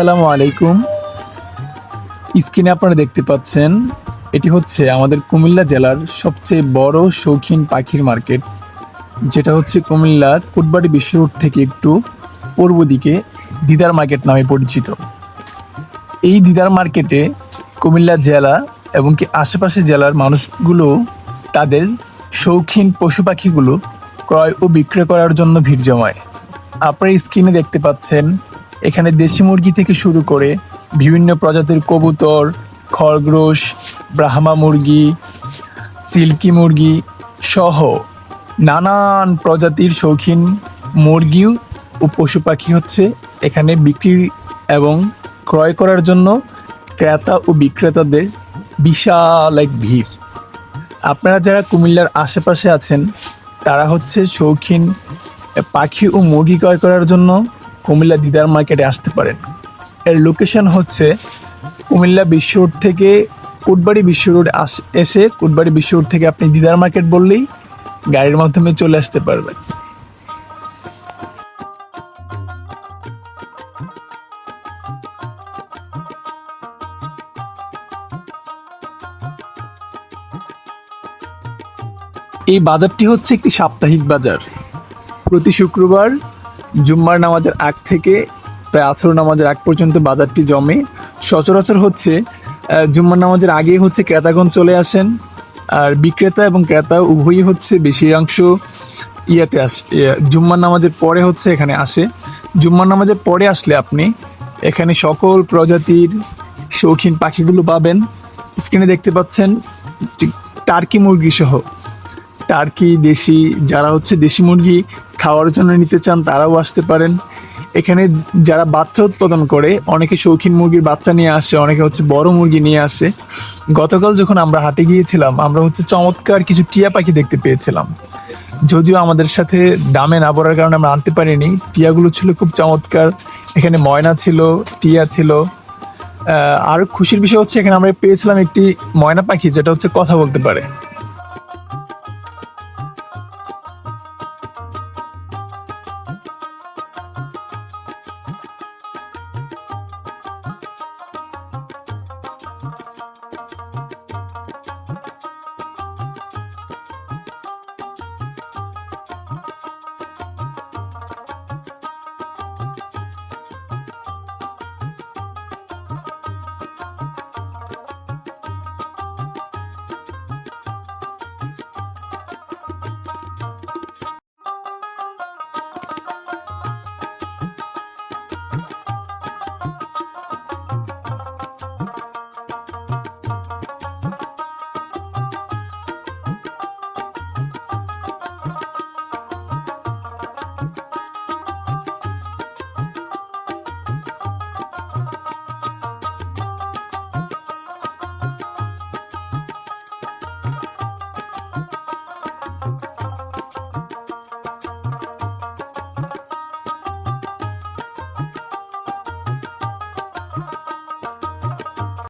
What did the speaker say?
আসসালামু আলাইকুম। স্ক্রিনে আপনারা দেখতে পাচ্ছেন, এটি হচ্ছে আমাদের কুমিল্লা জেলার সবচেয়ে বড় শৌখিন পাখির মার্কেট। যেটা হচ্ছে কুমিল্লা কোটবাড়ি বিশ্ব রোড থেকে একটু পূর্ব দিকে দিদার মার্কেট নামে পরিচিত। এই দিদার মার্কেটে কুমিল্লা জেলা এবং কি আশেপাশে জেলার মানুষগুলো তাদের শৌখিন পশু পাখিগুলো ক্রয় ও বিক্রয় করার জন্য ভিড় জমায়। আপনারা স্ক্রিনে দেখতে পাচ্ছেন এখানে দেশি মুরগি থেকে শুরু করে বিভিন্ন প্রজাতির কবুতর খরগোশ ব্রাহ্মা মুরগি, সিল্কি মুরগি সহ নানান প্রজাতির শৌখিন মুরগিও ও পশু পাখি হচ্ছে এখানে বিক্রি এবং ক্রয় করার জন্য ক্রেতা ও বিক্রেতাদের বিশাল এক ভিড়। আপনারা যারা কুমিল্লার আশেপাশে আছেন, তারা হচ্ছে শৌখিন পাখি ও মুরগি ক্রয় করার জন্য কুমিল্লা দিদার মার্কেটে আসতে পারেন। এর লোকেশন হচ্ছে কুমিল্লা বিশ্ব রোড থেকে কুটবাড়ি বিশ্ব রোড এসে কুটবাড়ি বিশ্ব রোড থেকে আপনি দিদার মার্কেট বললেই গাড়ির মাধ্যমে চলে আসতে পারবেন। এই বাজারটি হচ্ছে একটি সাপ্তাহিক বাজার। প্রতি শুক্রবার জুম্মার নামাজের আগ থেকে প্রায় আসর নামাজের আগ পর্যন্ত বাজারটি জমে। সচরাচর হচ্ছে জুম্মার নামাজের আগে হচ্ছে ক্রেতাগণ চলে আসেন আর বিক্রেতা এবং ক্রেতা উভয়ই হচ্ছে বেশিরাংশ ইয়াতে আস ইয়া, জুম্মার নামাজের পরে হচ্ছে এখানে আসে। জুম্মার নামাজের পরে আসলে আপনি এখানে সকল প্রজাতির শৌখিন পাখিগুলো পাবেন। স্ক্রিনে দেখতে পাচ্ছেন টার্কি মুরগি সহ টার্কি দেশি যারা হচ্ছে দেশি মুরগি খাওয়ার জন্য নিতে চান তারাও আসতে পারেন। এখানে যারা বাচ্চা উৎপাদন করে, অনেকে শৌখিন মুরগির বাচ্চা নিয়ে আসে, অনেকে হচ্ছে বড় মুরগি নিয়ে আসে। গতকাল যখন আমরা হাটে গিয়েছিলাম, আমরা হচ্ছে চমৎকার কিছু টিয়া পাখি দেখতে পেয়েছিলাম। যদিও আমাদের সাথে দামে না পড়ার কারণে আমরা আনতে পারিনি, টিয়াগুলো ছিল খুব চমৎকার। এখানে ময়না ছিল, টিয়া ছিল। আরও খুশির বিষয় হচ্ছে, এখানে আমরা পেয়েছিলাম একটি ময়না পাখি, যেটা হচ্ছে কথা বলতে পারে।